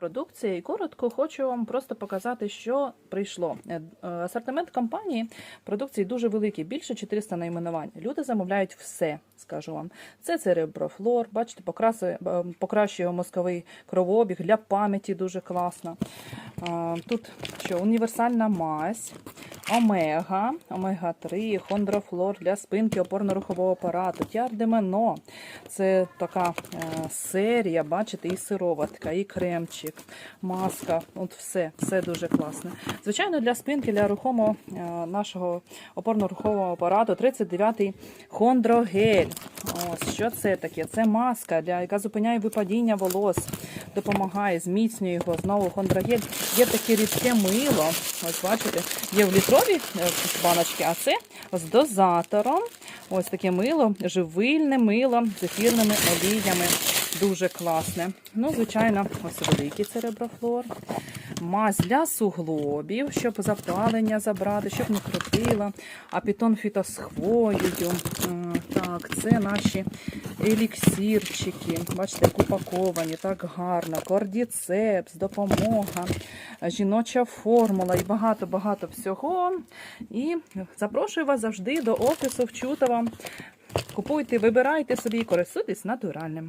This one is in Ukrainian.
Продукція і коротко хочу вам просто показати, що прийшло. Е, Асортимент компанії продукції дуже великий, більше 400 найменувань. Люди замовляють все, скажу вам. Це цереброфлор, бачите, покрасує, е, покращує мозковий кровообіг для пам'яті дуже класно. Е, Тут що універсальна мазь, омега, омега-3, хондрофлор для спинки опорно-рухового апарату, тіардемено. Це така е, серія, бачите, і сироватка, і кремчик, маска. От все, все дуже класне. Звичайно, для спинки, для рухомого е, нашого опорно-рухового апарату 39-й хондрогель. Ось що це таке? Це маска, для, яка зупиняє випадіння волос, допомагає, зміцнює його. Знову хондрогель. Є таке рідке мило. Ось бачите, є в літровій е, баночці, а це з дозатором. Ось таке мило, живильне мило з ефірними оліями. Дуже класне. Ну, звичайно, ось великий цереброфлор. Мазь для суглобів, щоб запалення забрати, щоб не крутило. Апітон фіто з хвоєю. Так, це наші еліксірчики. Бачите, як упаковані, так гарно. Кордіцепс, допомога, жіноча формула і багато-багато всього. І запрошую вас завжди до офісу в Чутова. Купуйте, вибирайте собі і користуйтесь натуральним.